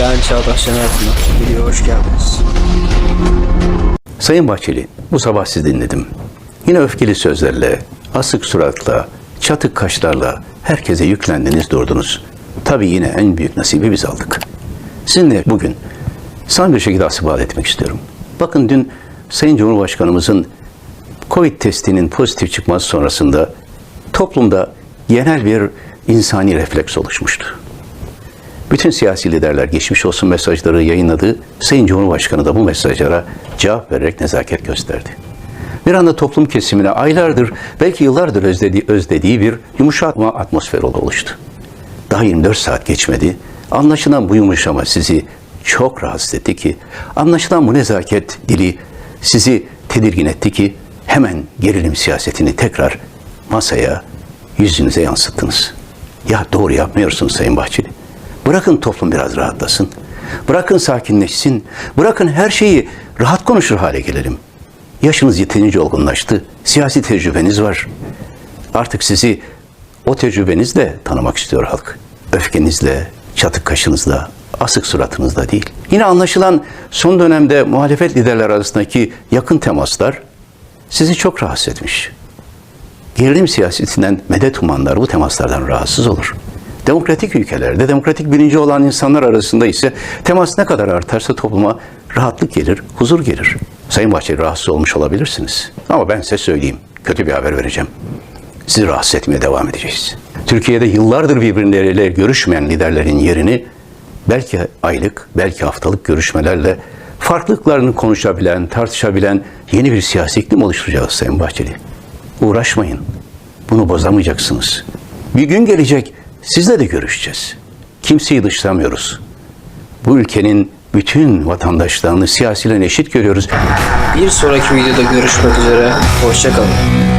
Ben Çağdaş Şener Pınar. Videoya hoş geldiniz. Sayın Bahçeli, bu sabah sizi dinledim. Yine öfkeli sözlerle, asık suratla, çatık kaşlarla herkese yüklendiniz durdunuz. Tabii yine en büyük nasibi biz aldık. Sizinle bugün samimi bir şekilde asibal etmek istiyorum. Bakın dün Sayın Cumhurbaşkanımızın Covid testinin pozitif çıkması sonrasında toplumda genel bir insani refleks oluşmuştu. Bütün siyasi liderler geçmiş olsun mesajları yayınladı. Sayın Cumhurbaşkanı da bu mesajlara cevap vererek nezaket gösterdi. Bir anda toplum kesimine aylardır, belki yıllardır özlediği, özlediği bir yumuşatma atmosferi oluştu. Daha 24 saat geçmedi. Anlaşılan bu yumuşama sizi çok rahatsız etti ki, anlaşılan bu nezaket dili sizi tedirgin etti ki, hemen gerilim siyasetini tekrar masaya, yüzünüze yansıttınız. Ya doğru yapmıyorsunuz Sayın Bahçeli. Bırakın toplum biraz rahatlasın. Bırakın sakinleşsin. Bırakın her şeyi rahat konuşur hale gelelim. Yaşınız yeterince olgunlaştı. Siyasi tecrübeniz var. Artık sizi o tecrübenizle tanımak istiyor halk. Öfkenizle, çatık kaşınızla, asık suratınızla değil. Yine anlaşılan son dönemde muhalefet liderler arasındaki yakın temaslar sizi çok rahatsız etmiş. Gerilim siyasetinden medet umanlar bu temaslardan rahatsız olur. Demokratik ülkelerde, demokratik bilinci olan insanlar arasında ise temas ne kadar artarsa topluma rahatlık gelir, huzur gelir. Sayın Bahçeli rahatsız olmuş olabilirsiniz. Ama ben size söyleyeyim, kötü bir haber vereceğim. Sizi rahatsız etmeye devam edeceğiz. Türkiye'de yıllardır birbirleriyle görüşmeyen liderlerin yerini belki aylık, belki haftalık görüşmelerle farklılıklarını konuşabilen, tartışabilen yeni bir siyasi iklim oluşturacağız Sayın Bahçeli. Uğraşmayın. Bunu bozamayacaksınız. Bir gün gelecek sizle de görüşeceğiz. Kimseyi dışlamıyoruz. Bu ülkenin bütün vatandaşlarını siyasiyle eşit görüyoruz. Bir sonraki videoda görüşmek üzere. Hoşçakalın.